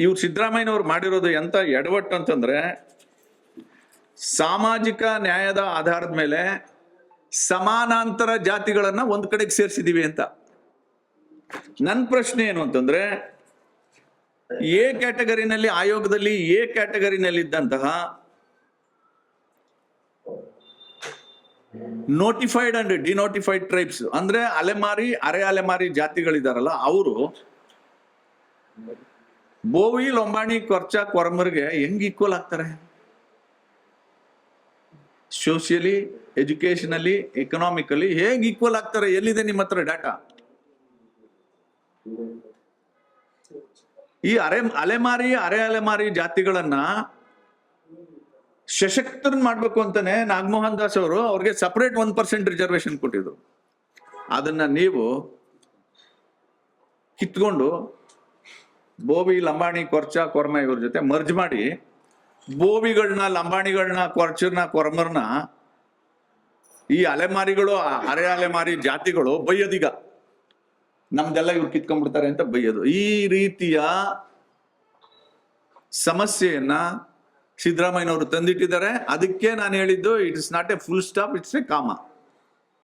ಇವ್ರು ಸಿದ್ದರಾಮಯ್ಯನವ್ರು ಮಾಡಿರೋದು ಎಂತ ಎಡವಟ್ಟು ಅಂತಂದ್ರೆ, ಸಾಮಾಜಿಕ ನ್ಯಾಯದ ಆಧಾರದ ಮೇಲೆ ಸಮಾನಾಂತರ ಜಾತಿಗಳನ್ನ ಒಂದ್ ಕಡೆಗೆ ಸೇರಿಸಿದೀವಿ ಅಂತ. ನನ್ನ ಪ್ರಶ್ನೆ ಏನು ಅಂತಂದ್ರೆ, ಎ ಕ್ಯಾಟಗರಿನಲ್ಲಿ, ಆಯೋಗದಲ್ಲಿ ಎ ಕ್ಯಾಟಗರಿನಲ್ಲಿ ಇದ್ದಂತಹ ನೋಟಿಫೈಡ್ ಅಂಡ್ ಡಿನೋಟಿಫೈಡ್ ಟ್ರೈಬ್ಸ್ ಅಂದ್ರೆ ಅಲೆಮಾರಿ, ಅರೆ ಅಲೆಮಾರಿ ಜಾತಿಗಳಿದಾರಲ್ಲ, ಅವರು ಬೋವಿ, ಲೊಂಬಾಣಿ, ಕೊರ್ಚ, ಕೊರಮರ್ಗೆ ಹೆಂಗ್ ಈಕ್ವಲ್ ಆಗ್ತಾರೆ? ಸೋಷಿಯಲಿ ಎಜುಕೇಶನಲ್ಲಿ ಎಕನಾಮಿಕಲಿ ಹೇಗ್ ಈಕ್ವಲ್ ಆಗ್ತಾರೆ? ಎಲ್ಲಿದೆ ನಿಮ್ಮ ಹತ್ರ ಡಾಟಾ ಈ ಅರೆ, ಅಲೆಮಾರಿ ಅರೆ ಅಲೆಮಾರಿ ಜಾತಿಗಳನ್ನ ಸಶಕ್ತರನ್ ಮಾಡ್ಬೇಕು ಅಂತಾನೆ ನಾಗಮೋಹನ್ ದಾಸ್ ಅವರು ಅವ್ರಿಗೆ ಸಪರೇಟ್ ಒನ್ ಪರ್ಸೆಂಟ್ ರಿಸರ್ವೇಶನ್ ಕೊಟ್ಟಿದ್ರು. ಅದನ್ನ ನೀವು ಕಿತ್ಕೊಂಡು ಬೋವಿ, ಲಂಬಾಣಿ, ಕೊರ್ಚ, ಕೊರ್ಮ ಇವ್ರ ಜೊತೆ ಮರ್ಜ್ ಮಾಡಿ ಬೋವಿಗಳನ್ನ ಲಂಬಾಣಿಗಳನ್ನ ಕೊರ್ಚರ್ನ ಕೊರ್ಮರ್ನ ಈ ಅಲೆಮಾರಿಗಳು ಅರೆ ಅಲೆಮಾರಿ ಜಾತಿಗಳು ಬೈಯೋದೀಗ. ನಮ್ದೆಲ್ಲ ಇವ್ರು ಕಿತ್ಕೊಂಡ್ಬಿಡ್ತಾರೆ ಅಂತ ಬೈಯೋದು. ಈ ರೀತಿಯ ಸಮಸ್ಯೆಯನ್ನ ಸಿದ್ದರಾಮಯ್ಯನವರು ತಂದಿಟ್ಟಿದ್ದಾರೆ. ಅದಕ್ಕೆ ನಾನು ಹೇಳಿದ್ದು it is not a full stop it's a comma